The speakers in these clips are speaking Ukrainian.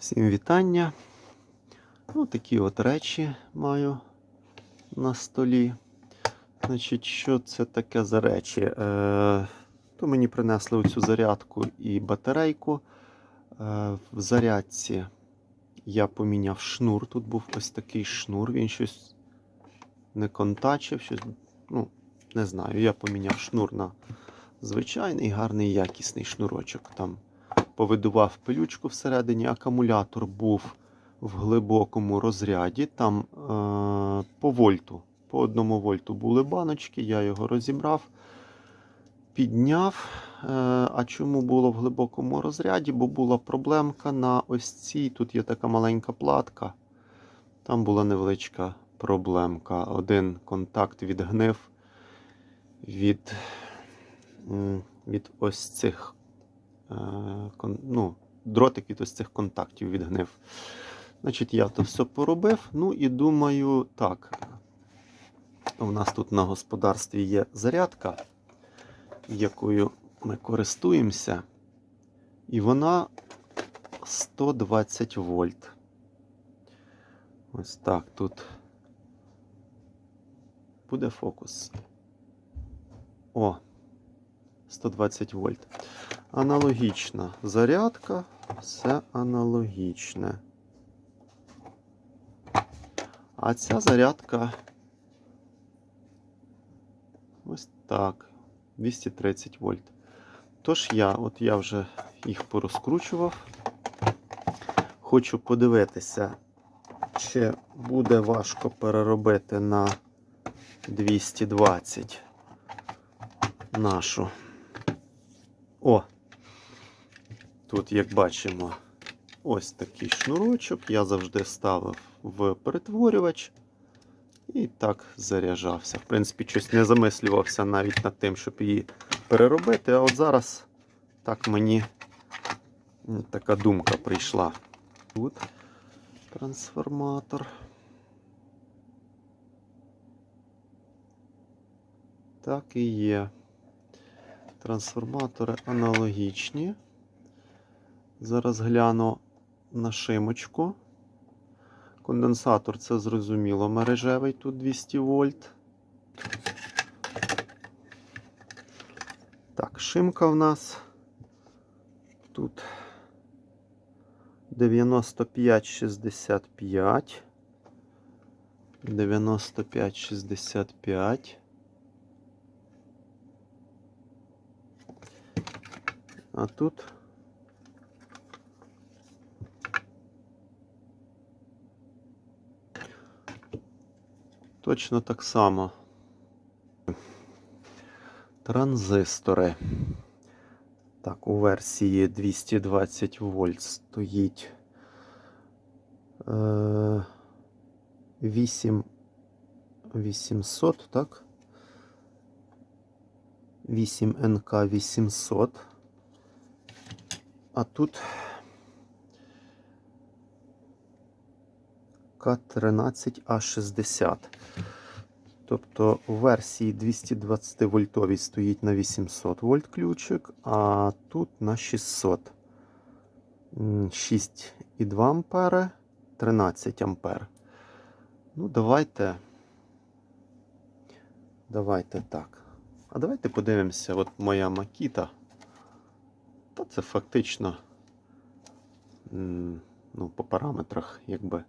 Всім вітання. Ну, такі от речі маю на столі. Значить, що це таке за речі? Е, то мені принесли оцю зарядку і батарейку. Е, в зарядці я поміняв шнур. Тут був ось такий шнур, він щось не контачив, щось, ну, не знаю. Я поміняв шнур на звичайний гарний якісний шнурочок. Там повидував пилючку всередині, акумулятор був в глибокому розряді. Там е, по вольту, по одному вольту були баночки, я його розібрав, підняв. Е, а чому було в глибокому розряді? Бо була проблемка на ось цій. Тут є така маленька платка. Там була невеличка проблемка. Один контакт відгнив від, від ось цих ну, дротик від ось цих контактів відгнив. Значить, я то все поробив. Ну і думаю, так. У нас тут на господарстві є зарядка, якою ми користуємося. І вона 120 вольт. Ось так тут буде фокус. О, 120 вольт. Аналогічна зарядка, все аналогічне. А ця зарядка ось так, 230 вольт. Тож я, от я вже їх порозкручував. Хочу подивитися, чи буде важко переробити на 220 нашу. О! Тут, як бачимо, ось такий шнурочок. Я завжди ставив в перетворювач і так заряджався. В принципі, щось не замислювався навіть над тим, щоб її переробити. А от зараз так мені така думка прийшла. Тут трансформатор. Так і є. Трансформатори аналогічні. Зараз гляну на шимочку. Конденсатор це зрозуміло мережевий, тут 200 вольт. Так, шимка в нас тут 95-65. 95-65. А тут точно так само. Транзистори. Так, у версії 220 вольт стоїть е, 8 800, так? 8 НК 800. А тут К13А60. Тобто у версії 220 вольтовій стоїть на 800 вольт ключик, а тут на 600. 6,2 ампери, 13 ампер. Ну, давайте. Давайте так. А давайте подивимося, от моя макіта. Та це фактично ну, по параметрах, якби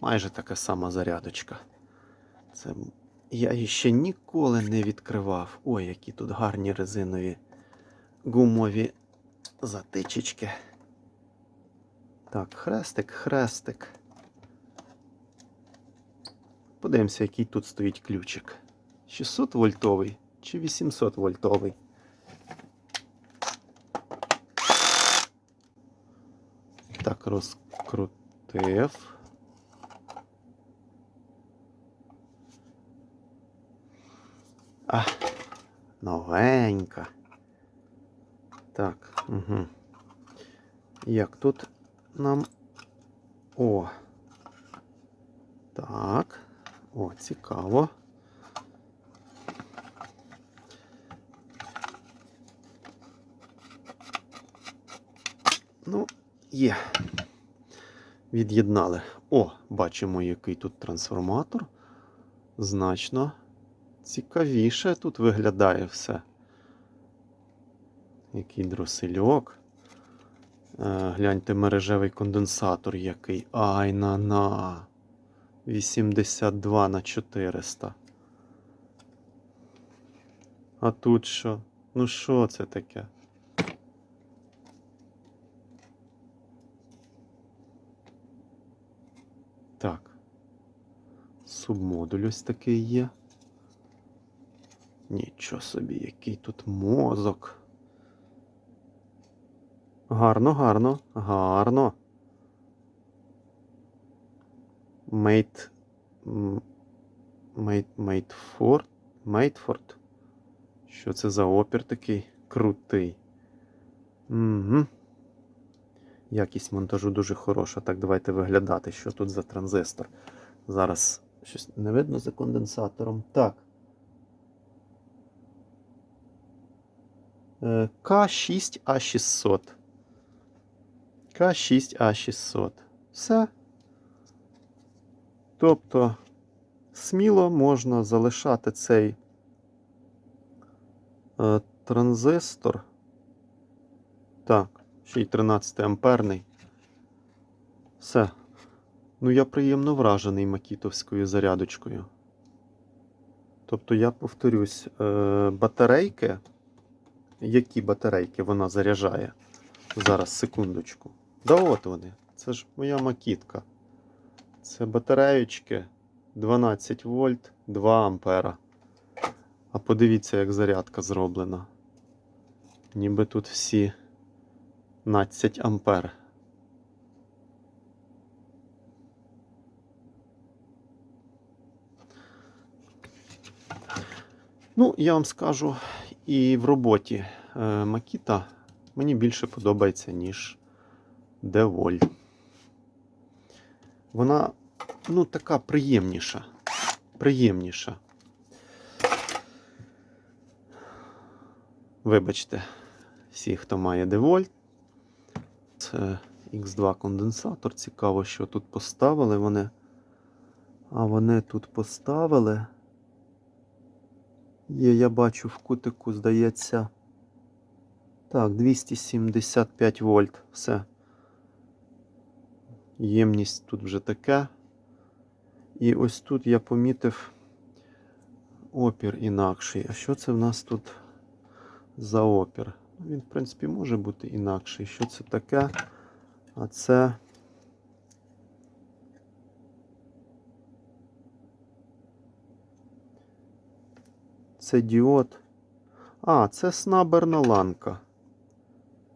майже така сама зарядочка. Це я її ще ніколи не відкривав. Ой, які тут гарні резинові гумові затичечки. Так, хрестик, хрестик. Подивимося, який тут стоїть ключик. 600 вольтовий чи 800 вольтовий. Так, розкрутив. А, новенька. Так, угу. Як тут нам. О. Так. О, цікаво. Ну, Є. Від'єднали. О, бачимо, який тут трансформатор. Значно цікавіше тут виглядає все. Який дросельок. Е, гляньте, мережевий конденсатор який. Ай на на. 82 на 400. А тут що? Ну що це таке? Так. Субмодуль ось такий є. Нічого собі, який тут мозок. Гарно, гарно, гарно. Мейт. Мейт. Мейтфорд. Мейтфорд. Що це за опір такий крутий? Угу. Якість монтажу дуже хороша. Так, давайте виглядати, що тут за транзистор. Зараз щось не видно за конденсатором. Так. К6А600. К6А600. Все. Тобто, сміло можна залишати цей е, транзистор. Так, ще й 13 амперний. Все. Ну, я приємно вражений макітовською зарядочкою. Тобто, я повторюсь, е, батарейки, які батарейки вона заряджає? Зараз, секундочку. Да от вони. Це ж моя макітка. Це батареючки 12 вольт, 2 ампера. А подивіться, як зарядка зроблена. Ніби тут всі 12 ампер. Ну, я вам скажу, і в роботі е, Макіта мені більше подобається, ніж Деволь. Вона, ну, така приємніша. Приємніша. Вибачте, всі, хто має Деволь. Це X2 конденсатор. Цікаво, що тут поставили вони. А вони тут поставили. Є, я бачу в кутику, здається. Так, 275 вольт. Все. Ємність тут вже таке. І ось тут я помітив опір інакший. А що це в нас тут за опір? Він, в принципі, може бути інакший. Що це таке? А це. Це діод. А, це снаберна ланка.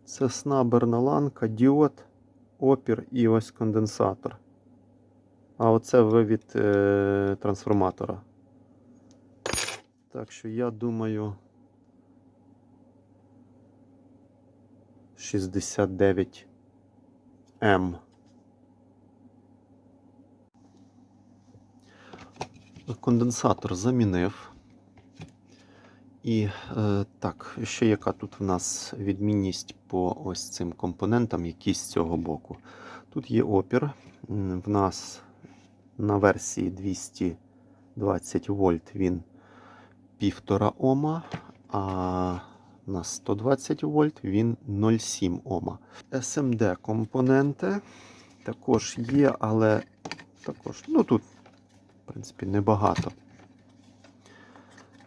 Це снаберна ланка, діод, опір і ось конденсатор. А оце вивід е, трансформатора. Так що я думаю. 69 М. Конденсатор замінив. І е, так, ще яка тут в нас відмінність по ось цим компонентам, які з цього боку. Тут є опір. В нас на версії 220 вольт він 1,5 Ома, а на 120 вольт він 0,7 Ома. SMD компоненти також є, але також, ну тут, в принципі, небагато.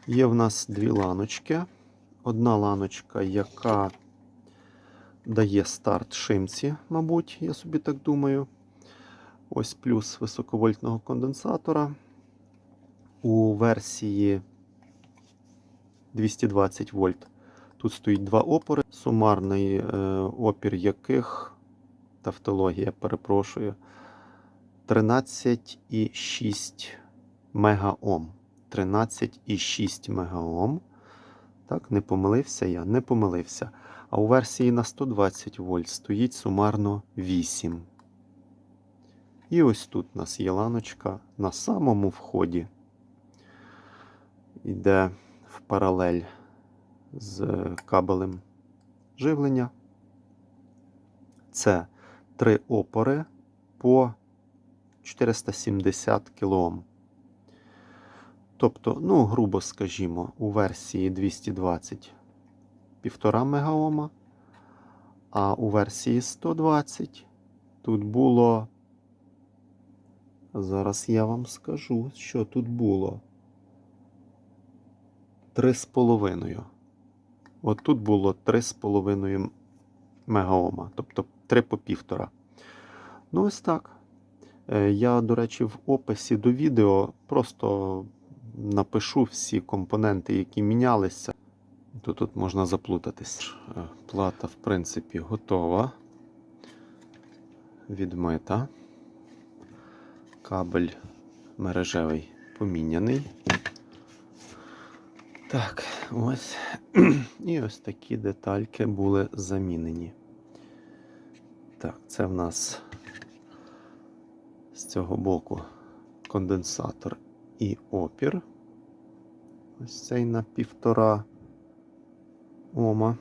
Є в нас дві ланочки. Одна ланочка, яка дає старт шимці, мабуть, я собі так думаю. Ось плюс високовольтного конденсатора. У версії 220 вольт. Тут стоїть два опори, сумарний е, опір яких, тавтологія, перепрошую, 13,6 мегаом. 13,6 мегаом. Так, не помилився я, не помилився. А у версії на 120 вольт стоїть сумарно 8. І ось тут у нас є ланочка на самому вході. Йде в паралель з кабелем живлення. Це три опори по 470 кОм. Тобто, ну, грубо скажімо, у версії 220 1,5 мегаома, а у версії 120 тут було. Зараз я вам скажу, що тут було. 3,5. От тут було 3,5 мегаома, тобто 3 по півтора. Ну, ось так. Е, Я, до речі, в описі до відео просто напишу всі компоненти, які мінялися. То тут можна заплутатись. Е, Плата, в принципі, готова. Відмита. Кабель мережевий поміняний. Так, ось. І ось такі детальки були замінені. Так, це в нас з цього боку конденсатор і опір. Ось цей на півтора Ома.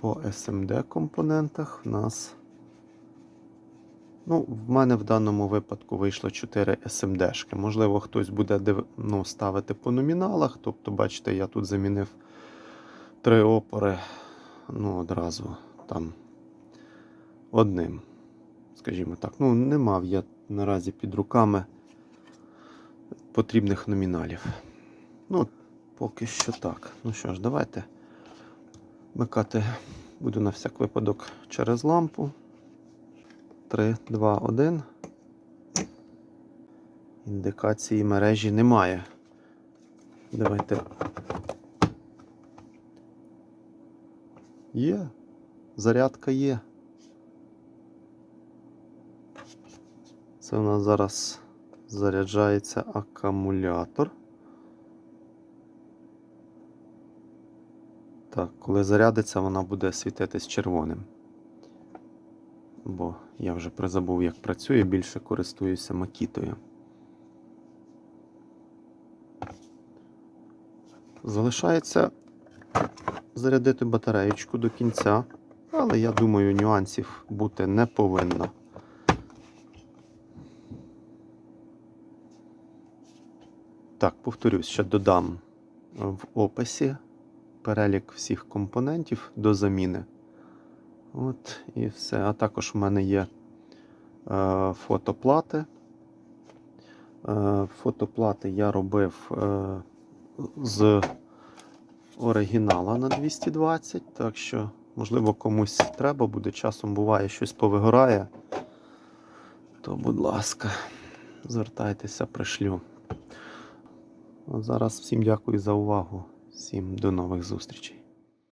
По SMD компонентах в нас. Ну, в мене в даному випадку вийшло 4 SMD-шки. Можливо, хтось буде ну, ставити по номіналах. Тобто, бачите, я тут замінив три опори. Ну, одразу там одним. Скажімо так. Ну, не мав я наразі під руками потрібних номіналів. Ну, поки що так. Ну що ж, давайте вмикати буду на всяк випадок через лампу. 3, 2, 1. Індикації мережі немає. Давайте. Є. Зарядка є. Це у нас зараз заряджається акумулятор. Так, коли зарядиться, вона буде світитись червоним. Бо я вже призабув, як працює, більше користуюся макітою. Залишається зарядити батареєчку до кінця, але я думаю, нюансів бути не повинно. Так, повторюсь, ще додам в описі перелік всіх компонентів до заміни. От і все. А також в мене є е, фотоплати. Е, фотоплати я робив е, з оригінала на 220, так що, можливо, комусь треба буде. Часом буває, щось повигорає. То, будь ласка, звертайтеся, пришлю. Зараз всім дякую за увагу. Всім до нових зустрічей.